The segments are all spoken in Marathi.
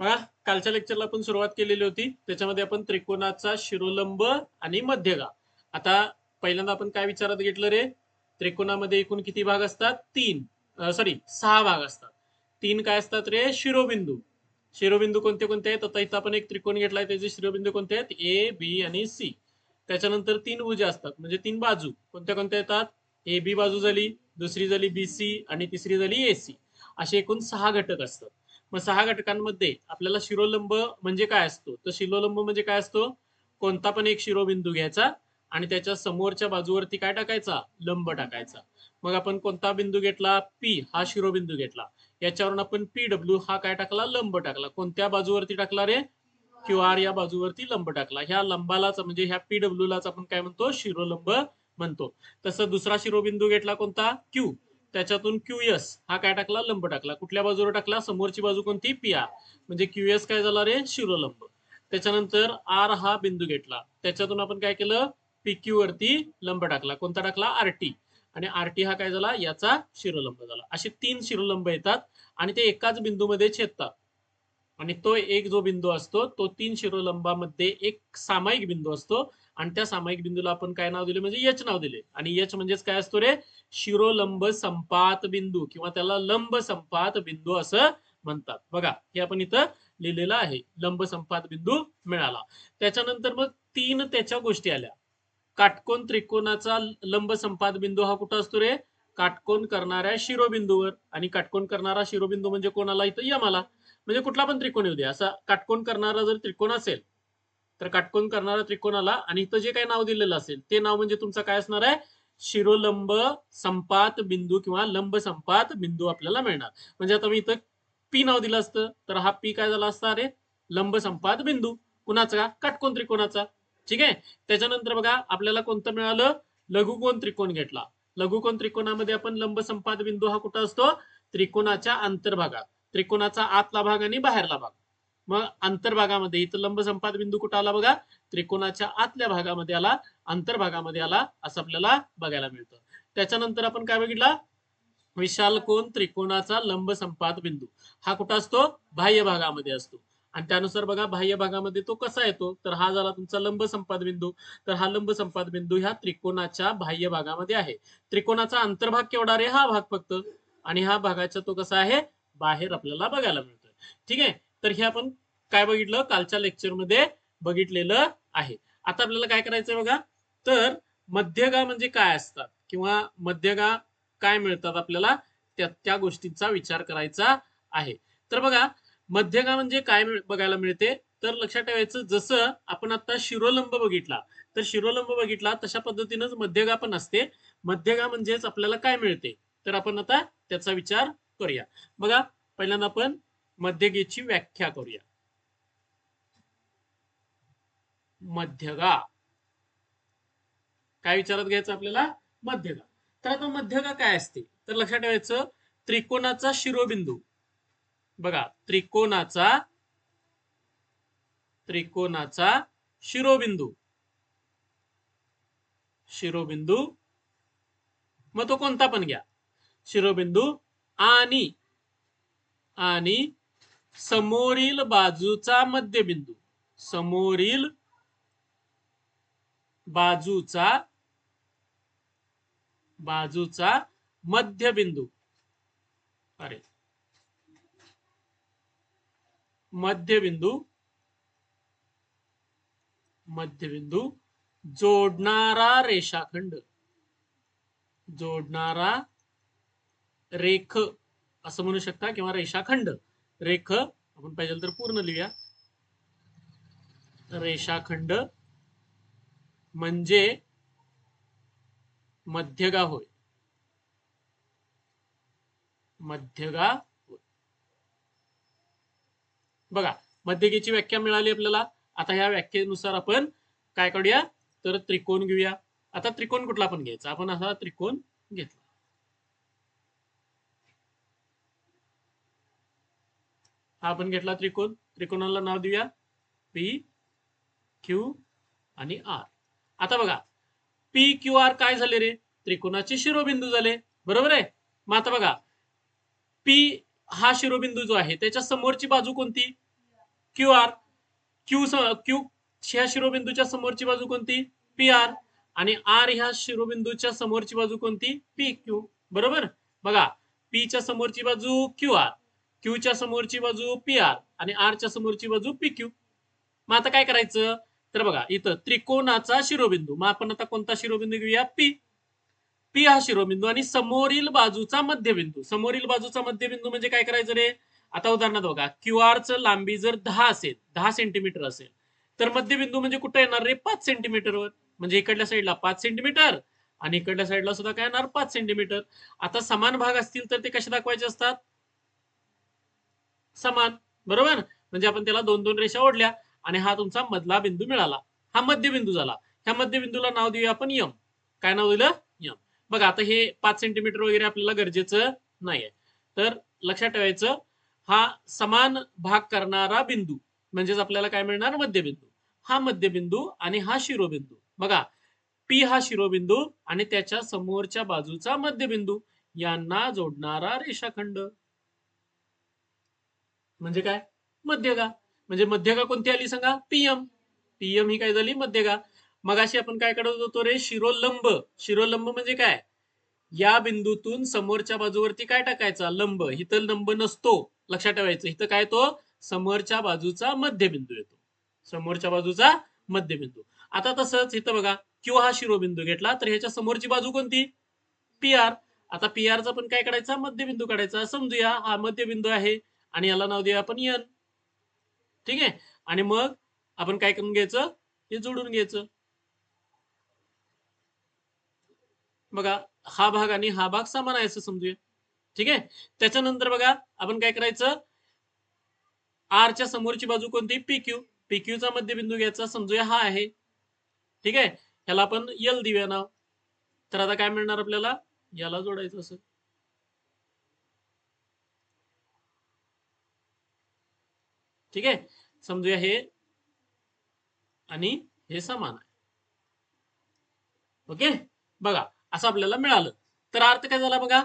बघा कालच्या लेक्चरला आपण सुरुवात केलेली होती. त्याच्यामध्ये आपण त्रिकोणाचा शिरोलंब आणि मध्यगा आता पहिल्यांदा आपण काय विचारात घेतलं रे? त्रिकोणामध्ये एकूण किती भाग असतात? तीन. सॉरी सहा भाग असतात. तीन काय असतात रे? शिरोबिंदू. शिरोबिंदू कोणते कोणते? आहेत आता इथं आपण एक त्रिकोण घेतलाय त्याचे शिरोबिंदू कोणते आहेत? ए बी आणि सी. त्याच्यानंतर तीन भुजा असतात म्हणजे तीन बाजू. कोणत्या कोणत्या येतात? ए बी बाजू झाली दुसरी झाली बी सी आणि तिसरी झाली ए सी. असे एकूण सहा घटक असतात. मग सहा घटकांमध्ये आपल्याला शिरोलंब म्हणजे काय असतो? तर शिरोलंब म्हणजे काय असतो? कोणता पण एक शिरोबिंदू घ्यायचा आणि त्याच्या समोरच्या बाजूवरती काय टाकायचा? लंब टाकायचा. मग आपण कोणता बिंदू घेतला? पी हा शिरोबिंदू घेतला. याच्यावरून आपण पी डब्ल्यू हा काय टाकला? लंब टाकला. कोणत्या बाजूवरती टाकला रे? क्यू आर या बाजूवरती लंब टाकला. ह्या लंबालाच म्हणजे ह्या पी डब्ल्यू लाच आपण काय म्हणतो? शिरोलंब म्हणतो. तसं दुसरा शिरोबिंदू घेतला कोणता? क्यू त्याच्यातून क्यूएस हा काय टाकला? लंब टाकला. कुठल्या बाजूवर टाकला? समोरची बाजू कोणती? पी आर म्हणजे क्यूएस काय झाला रे? शिरोलंब. त्याच्यानंतर आर हा बिंदू घेतला. त्याच्यातून आपण काय केलं? पीक्यू वरती लंब टाकला. कोणता टाकला? आरटी आणि आरटी हा काय झाला? याचा शिरोलंब झाला. असे तीन शिरोलंब येतात आणि ते एकाच बिंदूमध्ये छेदतात. आणि तो एक जो बिंदू असतो तो तीन शिरोलंबामध्ये एक सामायिक बिंदू असतो. आणि त्या सामायिक बिंदूला आपण काय नाव दिले? म्हणजे यच नाव दिले. आणि यच म्हणजेच काय असतो रे? शिरोलंब संपात बिंदू किंवा त्याला लंब संपात बिंदू असं म्हणतात. बघा हे आपण इथं लिहिलेलं आहे. लंब संपात बिंदू मिळाला. त्याच्यानंतर मग तीन त्याच्या गोष्टी आल्या. काटकोन त्रिकोणाचा लंब संपात बिंदू हा कुठं असतो रे? काटकोन करणाऱ्या शिरोबिंदूवर. आणि काटकोन करणारा शिरोबिंदू म्हणजे कोणाला? इथं यमाला. म्हणजे कुठला पण त्रिकोण येऊ दे. असा काटकोण करणारा जर त्रिकोण असेल तर काटकोण करणारा त्रिकोणाला आणि इथं जे काही नाव दिलेलं असेल ते नाव म्हणजे तुमचं काय असणार आहे? शिरोलंब संपात बिंदू किंवा लंब संपात बिंदू आपल्याला मिळणार. म्हणजे आता मी इथं पी नाव दिलं असतं तर हा पी काय झाला असता? अरे लंब संपात बिंदू. कुणाचा? काटकोन त्रिकोणाचा. ठीक आहे? त्याच्यानंतर बघा आपल्याला कोणतं मिळालं? लघुकोण त्रिकोण घेतला. लघुकोण त्रिकोणामध्ये आपण लंब संपात बिंदू हा कुठं असतो? त्रिकोणाच्या अंतर्भागात. त्रिकोणाचा आतला भाग आणि बाहेरला भाग. मग अंतर्भागामध्ये इथं लंब संपात बिंदू कुठं आला बघा? त्रिकोणाच्या आतल्या भागामध्ये आला अंतर्भागामध्ये आला असं आपल्याला बघायला मिळतं. त्याच्यानंतर आपण काय बघितला? विशाल कोण त्रिकोणाचा लंब संपात बिंदू. हा कुठं असतो? बाह्य भागामध्ये असतो. आणि त्यानुसार बघा बाह्य भागामध्ये तो कसा येतो? तर हा झाला तुमचा लंब संपात बिंदू. तर हा लंब संपात बिंदू ह्या त्रिकोणाच्या बाह्य भागामध्ये आहे. त्रिकोणाचा अंतर्भाग केवढा रे? हा भाग फक्त. आणि हा भागाचा तो कसा आहे? बाहेर आपल्याला बघायला मिळतोय. ठीक आहे? तर हे आपण काय बघितलं? कालच्या लेक्चरमध्ये बघितलेलं आहे. आता आपल्याला काय करायचंय बघा? तर मध्यगा म्हणजे काय असतात? किंवा मध्यगा काय मिळतात आपल्याला? त्या त्या गोष्टींचा विचार करायचा आहे. तर बघा मध्यगा म्हणजे काय बघायला मिळते? तर लक्षात ठेवायचं जसं आपण आता शिरोलंब बघितला तर शिरोलंब बघितला तशा पद्धतीनंच मध्यगा पण असते. मध्यगा म्हणजेच आपल्याला काय मिळते? तर आपण आता त्याचा विचार करूया. बघा पहिल्यांदा आपण मध्यगेची व्याख्या करूया. मध्यगा. काय विचारात घ्यायचं आपल्याला? मध्यगा. तर आता मध्यगा काय असते? तर लक्षात ठेवायचं त्रिकोणाचा शिरोबिंदू. बघा त्रिकोणाचा त्रिकोणाचा शिरोबिंदू. शिरोबिंदू. मग तो कोणता पण घ्या. शिरोबिंदू आणि आणि समोरील बाजूचा मध्यबिंदू. समोरील बाजूचा बाजूचा मध्यबिंदू. अरे. मध्यबिंदू मध्यबिंदू जोडणारा रेषाखंड. जोडणारा रेख असं म्हणू शकता किंवा रेषाखंड. रेख आपण पाहिजे तर पूर्ण लिहूया. रेषाखंड म्हणजे मध्यगा होय. मध्यगा होय. बघा मध्यगेची व्याख्या मिळाली आपल्याला. आता ह्या व्याख्येनुसार आपण काय करूया तर त्रिकोण घेऊया. आता त्रिकोण कुठला आपण घ्यायचा? आपण असा त्रिकोण घेतला. हा आपण घेतला त्रिकोण. त्रिकोणाला नाव देऊया. पी क्यू आणि आर आता बघा. पी क्यू आर काय झाले रे? त्रिकोणाचे शिरोबिंदू झाले. बरोबर आहे? मग आता बघा. पी हा शिरोबिंदू जो आहे त्याच्या समोरची बाजू कोणती? क्यू आर क्यू क्यू ह्या शिरोबिंदूच्या समोरची बाजू कोणती? पी आर आणि आर ह्या शिरोबिंदूच्या समोरची बाजू कोणती? पी क्यू बरोबर? बघा. पीच्या च्या समोरची बाजू क्यू आर क्यूच्या च्या समोरची बाजू पी आर आणि आरच्या समोरची बाजू पी क्यू मग आता काय करायचं? तर बघा इथं त्रिकोणाचा शिरोबिंदू. मग आपण आता कोणता शिरोबिंदू घेऊया? पी पी हा शिरोबिंदू आणि समोरील बाजूचा मध्यबिंदू. समोरील बाजूचा मध्यबिंदू म्हणजे काय करायचं रे? आता उदाहरणार्थ बघा क्यू च लांबी जर दहा असेल दहा सेंटीमीटर असेल तर मध्यबिंदू म्हणजे कुठे येणार रे? पाच सेंटीमीटरवर म्हणजे इकडल्या साईडला पाच सेंटीमीटर आणि इकडल्या साईडला सुद्धा काय येणार? पाच सेंटीमीटर आता समान भाग असतील तर ते कसे दाखवायचे असतात? समान. बरोबर? म्हणजे आपण त्याला दोन दोन रेषा ओढल्या आणि हा तुमचा मधला बिंदू मिळाला. हा मध्यबिंदू झाला. ह्या मध्यबिंदूला नाव देऊया आपण यम. काय नाव दिलं? यम. बघा आता हे पाच सेंटीमीटर वगैरे आपल्याला गरजेचं नाहीये. तर लक्षात ठेवायचं हा समान भाग करणारा बिंदू म्हणजेच आपल्याला काय मिळणार? मध्यबिंदू. हा मध्यबिंदू आणि हा शिरोबिंदू. बघा पी हा शिरोबिंदू आणि त्याच्या समोरच्या बाजूचा मध्यबिंदू. यांना जोडणारा रेषाखंड. म्हणजे काय? मध्यगा. म्हणजे मध्यगा कोणती आली सांगा? पीएम. पीएम ही काय झाली? मध्यगा. मगाशी आपण काय करत होतो रे? शिरोलंब. शिरोलंब म्हणजे काय? या बिंदूतून समोरच्या बाजूवरती काय टाकायचा? लंब. इथं लंब नसतो. लक्षात ठेवायचं. इथं काय तो समोरच्या बाजूचा मध्यबिंदू येतो. समोरच्या बाजूचा मध्यबिंदू. आता तसंच इथं बघा. क्यू हा शिरोबिंदू घेतला तर ह्याच्या समोरची बाजू कोणती? पी आर आता पी आरचा पण काय काढायचा? मध्यबिंदू काढायचा. समजूया. हा मध्यबिंदू आहे. आणि याला नाव देऊया आपण यन ठीक आहे? आणि मग आपण काय करून घ्यायचं? हे जोडून घ्यायचं. बघा हा भाग आणि हा भाग समान आहे असं समजूया. ठीक आहे? त्याच्यानंतर बघा आपण काय करायचं? आरच्या समोरची बाजू कोणती? पी क्यू पी चा मध्यबिंदू घ्यायचा समजूया हा आहे. ठीक आहे? ह्याला आपण यल देऊया नाव. तर आता काय मिळणार आपल्याला? याला जोडायचं असं. ठीक आहे? समजूया हे. आणि हे समान आहे. ओके? बघा असं आपल्याला मिळालं. तर अर्थ काय झाला बघा?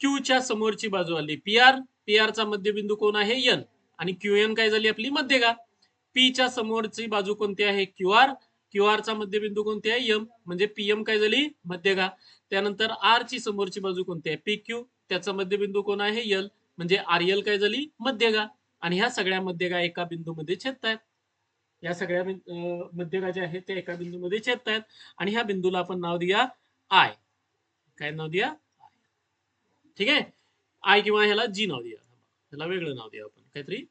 क्यूच्या च्या समोरची बाजू आली पी आर पी आर चा मध्यबिंदू कोण आहे? एन आणि क्यू एन काय झाली आपली? मध्यगा. पीच्या समोरची बाजू कोणती आहे? क्यू आर क्यू आर चा मध्यबिंदू कोणती आहे? यम म्हणजे पीएम काय झाली? मध्यगा. त्यानंतर आर ची समोरची बाजू कोणती आहे? पी क्यू त्याचा मध्यबिंदू कोण आहे? यल म्हणजे आर एल काय झाली? मध्यगा. आणि ह्या सगळ्या मध्यगा एका बिंदूमध्ये छेदतायत. या सगळ्या मध्यगा ज्या आहेत त्या एका बिंदूमध्ये छेदतायत. आणि ह्या बिंदूला आपण नाव दिया आय काय नाव दिया? आय ठीक आहे? आय किंवा ह्याला जी नाव दिया. ह्याला वेगळं नाव दिया आपण. काहीतरी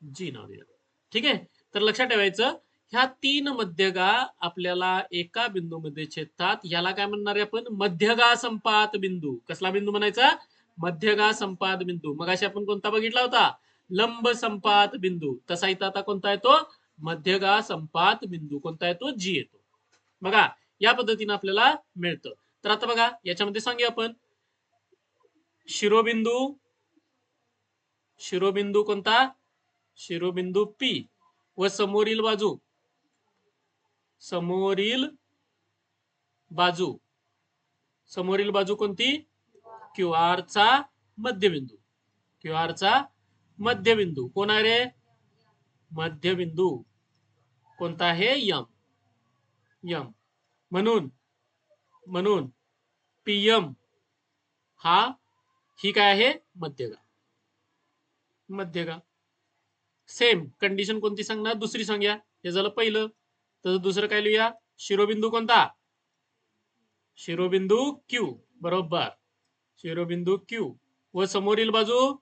जी नाव दिया ठीक आहे? तर लक्षात ठेवायचं ह्या तीन मध्यगा आपल्याला एका बिंदूमध्ये छेदतात. याला काय म्हणणार आहे आपण? मध्यगा संपात बिंदू. कसला बिंदू म्हणायचा? मध्यगा संपात बिंदू. मग आपण कोणता बघितला होता? लंब संपात बिंदू. तसा इथं आता कोणता येतो? मध्यगा संपात बिंदू. कोणता येतो? जी येतो. बघा या पद्धतीने आपल्याला मिळतं. तर आता बघा याच्यामध्ये सांगूया आपण. शिरोबिंदू शिरोबिंदू कोणता? शिरोबिंदू पी व समोरील बाजू. समोरील बाजू. समोरील बाजू कोणती? क्यू आर चा मध्यबिंदू. क्यू आर चा मध्यबिंदू. कोण आहे रे? मध्यबिंदू. कोणता आहे? यम. यम. म्हणून म्हणून पीएम हा ही काय आहे? मध्यगा. मध्यगा. सेम कंडिशन कोणती सांगणार? दुसरी सांगूया हे झालं पहिलं. तर दुसरं काय लिहूया? शिरोबिंदू कोणता? शिरोबिंदू क्यू बरोबर. शिरोबिंदू क्यू व समोरील बाजू?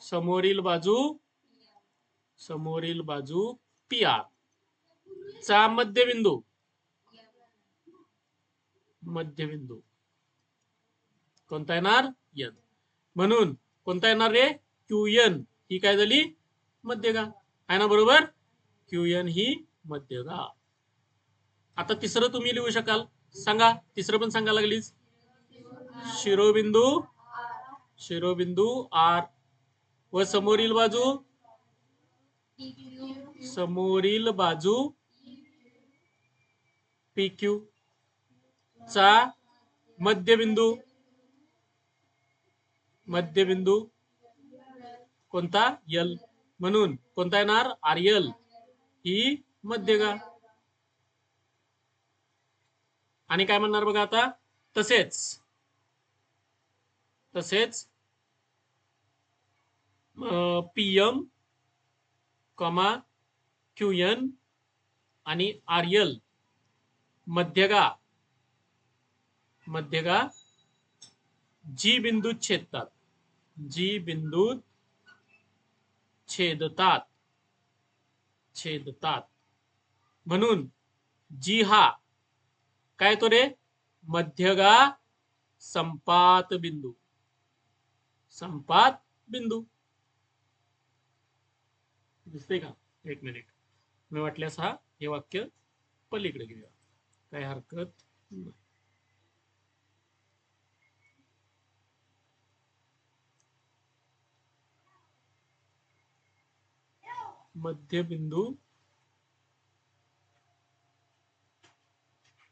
समोरील बाजू? समोरील बाजू पी आर चा मध्यबिंदू? मध्यबिंदू. कोणता येणार? यन म्हणून कोणता येणार रे? क्यू एन ही काय झाली? मध्यगा. आहे ना बरोबर? क्यू एन ही मध्यगा. आता तिसरं तुम्ही लिहू शकाल. सांगा. तिसरं पण सांगा लागलीच. शिरोबिंदू शिरोबिंदू आर. व समोरील बाजू? समोरील बाजू पी क्यू. चा मध्यबिंदू. मध्यबिंदू कोणता? यल. म्हणून कोणता येणार? आर यल ही मध्यगा. आणि काय म्हणणार बघा आता? तसेच. तसेच पीएम कमा क्यूएन आणि आर्यल मध्यगा मध्यगा जी बिंदूत छेदतात. जी बिंदूत छेदतात. छेदतात. म्हणून जी हा काय तो रे? मध्यगा संपात बिंदू. संपात बिंदू. दिसते का? एक मिनिट. मी वाटल्यास हा हे वाक्य पलीकडे घेऊया. काय हरकत नाही. मध्यबिंदू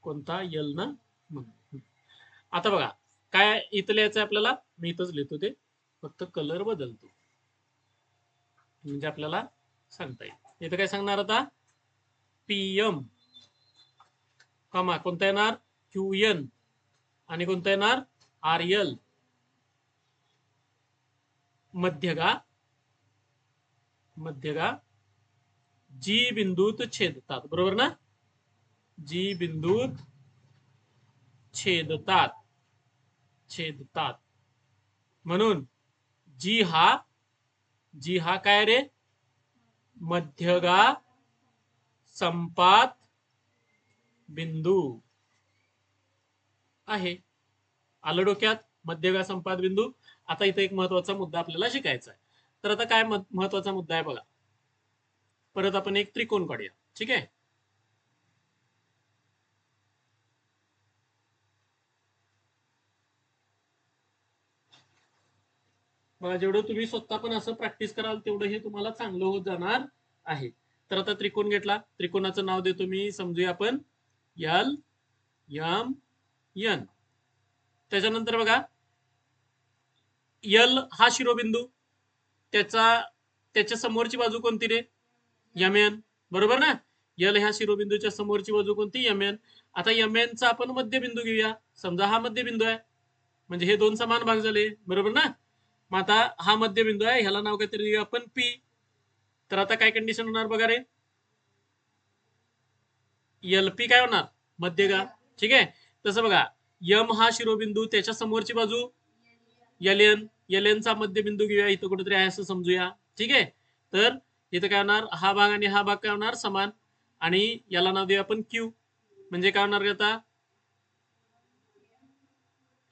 कोणता? यल ना? म्हणून. आता बघा काय इथं लिहायचं आपल्याला? मी इथंच लिहितो ते. फक्त कलर बदलतो. म्हणजे आपल्याला सांगता येईल. इथं काय सांगणार आता? पीएम कमा कोणता येणार? क्यूएन आणि कोणता येणार? आरएल मध्यगा मध्यगा जी बिंदूत छेदतात. बरोबर ना? जी बिंदूत छेदतात. छेदतात. म्हणून जी हा जी हा काय रे? मध्यगा संपात बिंदू आहे. आलं डोक्यात? मध्यगा संपात बिंदू? आता इथे एक महत्त्वाचा मुद्दा आपल्याला शिकायचा आहे. तर आता काय महत्त्वाचा मुद्दा आहे बघा. परत आपण एक त्रिकोण काढूया. ठीक आहे? जेवढं तुम्ही स्वतः पण असं प्रॅक्टिस कराल तेवढं हे तुम्हाला चांगलं होत जाणार आहे. तर आता त्रिकोण घेतला. त्रिकोणाचं नाव देतो मी समजूया आपण. L M N. त्याच्यानंतर बघा. यल हा शिरोबिंदू. त्याचा त्याच्या समोरची बाजू कोणती रे? यमेन बरोबर ना? यल ह्या शिरोबिंदूच्या समोरची बाजू कोणती? यमेन आता यमेनचा आपण मध्यबिंदू घेऊया. समजा हा मध्यबिंदू आहे. म्हणजे हे दोन समान भाग झाले. बरोबर ना? मग आता हा मध्यबिंदू आहे ह्याला नाव काहीतरी देऊ आपण पी. तर आता काय कंडिशन होणार बघा रे? एल पी काय होणार? मध्यगा. ठीक आहे? तसं बघा यम हा शिरोबिंदू त्याच्या समोरची बाजू यलेन यलेनचा मध्यबिंदू घेऊया इथं कुठेतरी आहे असं समजूया. ठीक आहे? तर इथं काय होणार? हा भाग आणि हा भाग काय होणार? समान. आणि याला नाव देऊ आपण क्यू. म्हणजे काय होणार आता?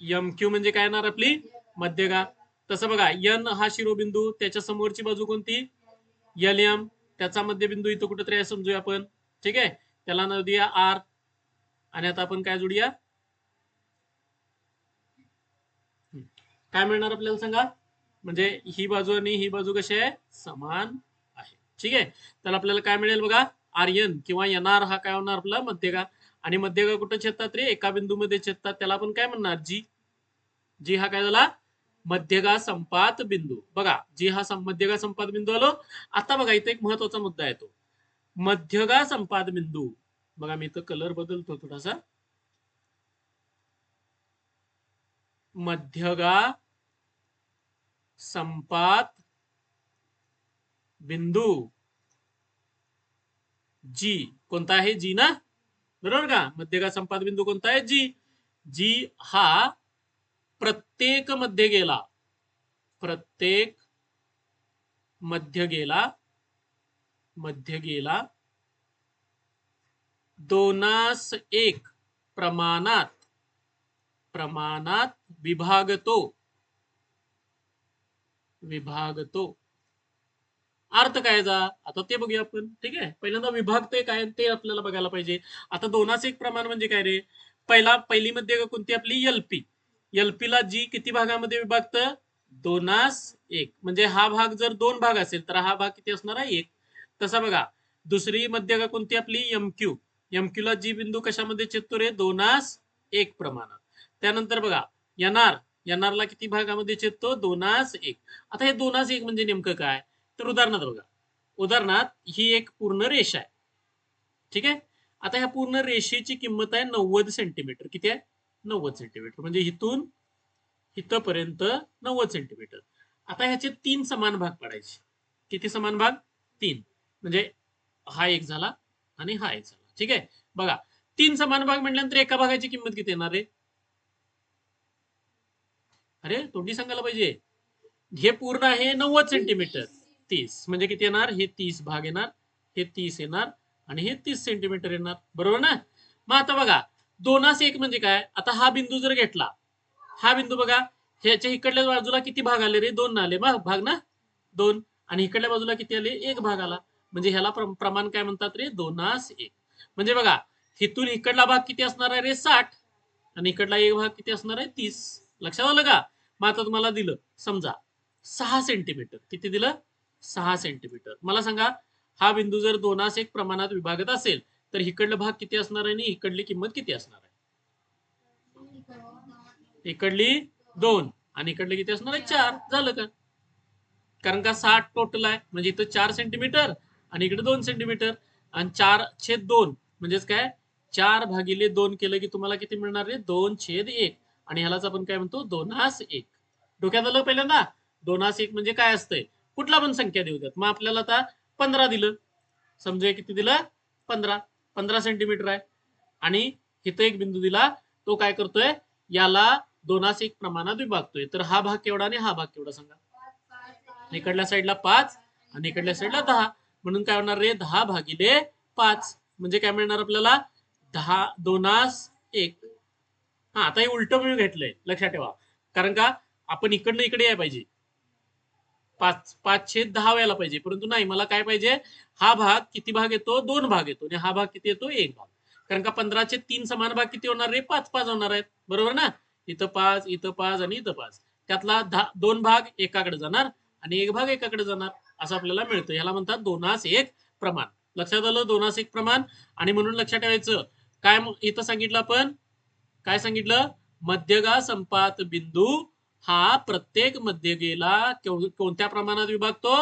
यम क्यू म्हणजे काय येणार आपली? मध्यगा. तसं बघा यन हा शिरोबिंदू त्याच्या समोरची बाजू कोणती? एल एम त्याचा मध्यबिंदू इथं कुठेतरी आहे समजूया आपण. ठीक आहे? त्याला नाव देऊया आर. आणि आता आपण काय जोडूया? काय मिळणार आपल्याला सांगा? म्हणजे ही बाजू आणि ही बाजू कशी आहे? समान आहे. ठीक आहे? तर आपल्याला काय मिळेल बघा? आर्यन किंवा येणार हा काय होणार आपला? मध्यगा. आणि मध्यगा कुठं छेदतात रे? एका बिंदू मध्ये छेदतात. त्याला आपण काय म्हणणार? जी. जी हा काय झाला? मध्यगा संपात बिंदू. बघा जी हा मध्यगा संपात बिंदू आलो आता बघा इथे एक महत्त्वाचा मुद्दा येतो. मध्यगा संपात बिंदू. बघा मी इथं कलर बदलतो थोडासा. मध्यगा संपात बिंदू. जी कोणता आहे? जी ना? बरोबर का? मध्यगा संपात बिंदू कोणता आहे? जी जी हा प्रत्येकमध्ये गेला. प्रत्येक मध्य गेला मध्य गेला. दोनास एक प्रमाणात प्रमाणात विभागतो. विभागतो. अर्थ काय जा आता ते बघूया आपण. ठीक आहे? पहिल्यांदा विभागतोय काय ते आपल्याला बघायला पाहिजे. आता दोनास एक प्रमाण म्हणजे काय रे? पहिला पहिली मध्ये कोणती आपली एलपी एलपीला जी किती भागामध्ये विभागतं? दोनास एक. म्हणजे हा भाग जर दोन भाग असेल तर हा भाग किती असणार आहे? एक. तसा बघा. दुसरी मध्यगा कोणती आपली? एमक्यू एमक्यू ला जी बिंदू कशामध्ये छेदतो रे दोनास एक प्रमाणात. त्यानंतर बघा येणार येणारला किती भागामध्ये छेदतो? दोनास एक. आता हे दोनास एक म्हणजे नेमकं काय? तर उदाहरणार्थ बघा. उदाहरणार्थ ही एक पूर्ण रेषा आहे. ठीक आहे? आता ह्या पूर्ण रेषेची किंमत आहे नव्वद सेंटीमीटर किती आहे? नव्वद सेंटीमीटर म्हणजे इथून इथपर्यंत नव्वद सेंटीमीटर आता ह्याचे तीन समान भाग पाडायचे. किती समान भाग? तीन. म्हणजे हा एक झाला आणि हा एक झाला. ठीक आहे? बघा. तीन समान भाग म्हटल्यानंतर एका भागाची किंमत किती येणार आहे? अरे तोंडी सांगायला पाहिजे. हे पूर्ण आहे नव्वद सेंटीमीटर तीस. म्हणजे किती येणार? हे तीस भाग येणार हे तीस येणार आणि हे तीस सेंटीमीटर येणार. बरोबर ना? मग आता बघा. दोनास एक म्हणजे काय? आता हा बिंदू जर घेतला हा बिंदू बघा ह्याच्या इकडल्या बाजूला किती भाग आले रे? दोन आले. मग भाग ना? दोन. आणि इकडल्या बाजूला किती आले? एक भाग आला. म्हणजे ह्याला प्रमाण काय म्हणतात रे? दोनास एक. म्हणजे बघा हिथून इकडला भाग किती असणार आहे रे? साठ. आणि इकडला एक भाग किती असणार आहे? तीस. लक्षात आलं का? मग आता तुम्हाला दिलं समजा सहा सेंटीमीटर किती दिलं? सहा सेंटीमीटर मला सांगा हा बिंदू जर दोनास एक प्रमाणात विभागत असेल तर इकडला भाग किती असणार आहे आणि इकडली किंमत किती असणार आहे? इकडली दोन आणि इकडले किती असणार आहे? चार. झालं का? कारण का साठ टोटल आहे. म्हणजे इथं चार सेंटीमीटर आणि इकडे दोन सेंटीमीटर आणि चार छेद दोन म्हणजेच काय? चार भागिले दोन केलं की तुम्हाला किती मिळणार आहे? दोन छेद एक. आणि ह्यालाच आपण काय म्हणतो? दोनास एक. डोक्यात आलं पहिल्यांदा? दोनास एक म्हणजे काय असतंय? कुठला पण संख्या देऊ द्यात. मग आपल्याला आता पंधरा दिलं. समजा किती दिलं? पंधरा. पंधरा सेंटीमीटर आहे. आणि इथं एक बिंदू दिला तो काय करतोय? याला दोनास एक प्रमाणात विभागतोय. तर हा भाग केवढा आणि हा भाग केवढा सांगा. इकडल्या साईडला पाच आणि इकडल्या साईडला दहा. म्हणून काय होणार रे? दहा भागिले पाच. म्हणजे काय मिळणार आपल्याला? दहा दोनास एक. हा आता हे उलट मी घेतलंय. लक्षात ठेवा. कारण का? आपण इकडनं इकडे याय पाहिजे. पाच पाचशे दहा व्हायला पाहिजे. परंतु नाही मला काय पाहिजे? हा भाग किती भाग येतो? दोन भाग येतो. आणि हा भाग किती येतो? एक भाग. कारण का पंधराचे तीन समान भाग किती होणार रे? पाच पाच होणार आहेत. बरोबर ना? इथं पाच इथं पाच आणि इथं पाच. त्यातला दहा दोन भाग एकाकडे जाणार आणि एक भाग एकाकडे जाणार. असं आपल्याला मिळतं. याला म्हणतात दोनास एक प्रमाण. लक्षात आलं? दोनास एक प्रमाण. आणि म्हणून लक्षात ठेवायचं. काय इथं सांगितलं आपण? काय सांगितलं? मध्यगा संपात बिंदू हा प्रत्येकमध्ये गेला कोणत्या प्रमाणात विभागतो?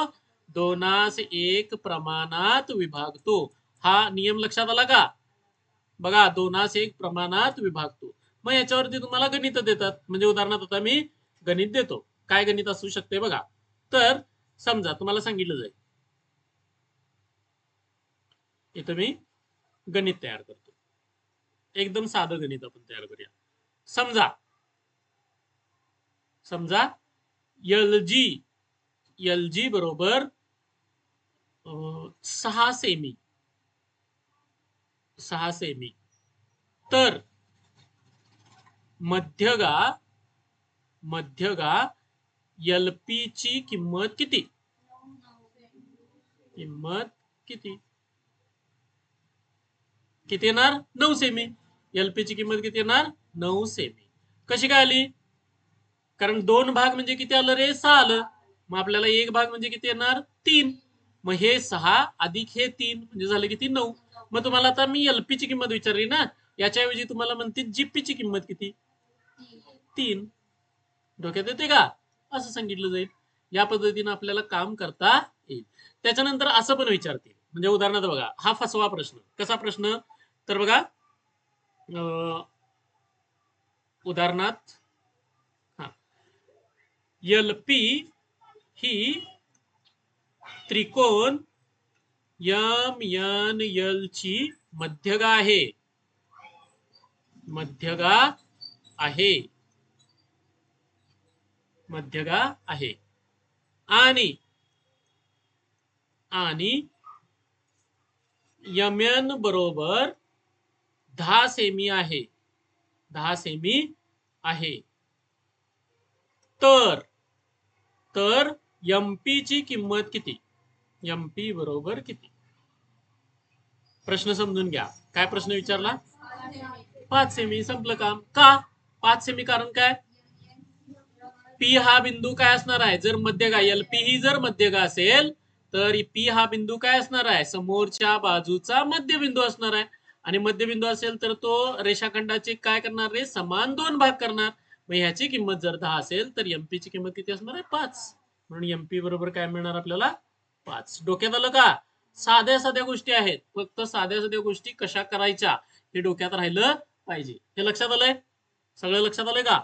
दोनास एक प्रमाणात विभागतो. हा नियम लक्षात आला का? बघा दोनास एक प्रमाणात विभागतो. मग याच्यावरती तुम्हाला गणित देतात. म्हणजे उदाहरणार्थ आता मी गणित देतो. काय गणित असू शकते बघा. तर समजा तुम्हाला सांगितलं जाईल. इथं मी गणित तयार करतो. एकदम साधं गणित आपण तयार करूया. समजा समजा एल जी एल जी बरोबर अं, सहा सेमी सहा सेमी तर मध्यगा मध्यगा एल ची किंमत किती? किंमत किती? किती येणार? नऊ सेमी एल ची किंमत किती येणार? नऊ सेमी कशी काय आली? कारण दोन भाग म्हणजे किती आलं रे? सहा आलं. मग आपल्याला एक भाग म्हणजे किती येणार? तीन. मग हे सहा अधिक हे तीन म्हणजे झालं किती? नऊ. मग तुम्हाला आता मी एल ची किंमत विचारली ना याच्याऐवजी तुम्हाला म्हणते जीपीची किंमत किती? तीन. डोक्यात येते का? असं सांगितलं जाईल. या पद्धतीनं आपल्याला काम करता येईल. त्याच्यानंतर असं पण विचारतील म्हणजे उदाहरणार्थ बघा हा फसवा प्रश्न. कसा प्रश्न? तर बघा अं, उदाहरणार्थ एल पी ही त्रिकोण यम यन यल ची मध्यगा आहे. मध्यगा आहे. मध्यगा आहे. आणि आणि यमन बरोबर दहा सेमी आहे. दहा सेमी आहे. तर तर एमपी ची किंमत किती? एमपी बरोबर किती? प्रश्न समजून घ्या. काय प्रश्न विचारला? पाच सेमी संपलं काम. का? पाच सेमी कारण काय? पी हा बिंदू काय असणार आहे? जर मध्यगा एल पी ही जर मध्यगा असेल तर पी हा बिंदू काय असणार आहे? समोरच्या बाजूचा मध्यबिंदू असणार आहे. आणि मध्यबिंदू असेल तर तो रेषाखंडाचे काय करणार रे? समान दोन भाग करणार. मग ह्याची किंमत जर दहा असेल तर एमपी ची किंमत किती असणार आहे? पाच. म्हणून एमपी बरोबर काय मिळणार आपल्याला? पाच. डोक्यात आलं का? साध्या साध्या गोष्टी आहेत. फक्त साध्या साध्या गोष्टी कशा करायच्या हे डोक्यात राहिलं पाहिजे. हे लक्षात आलंय? सगळं लक्षात आलंय का?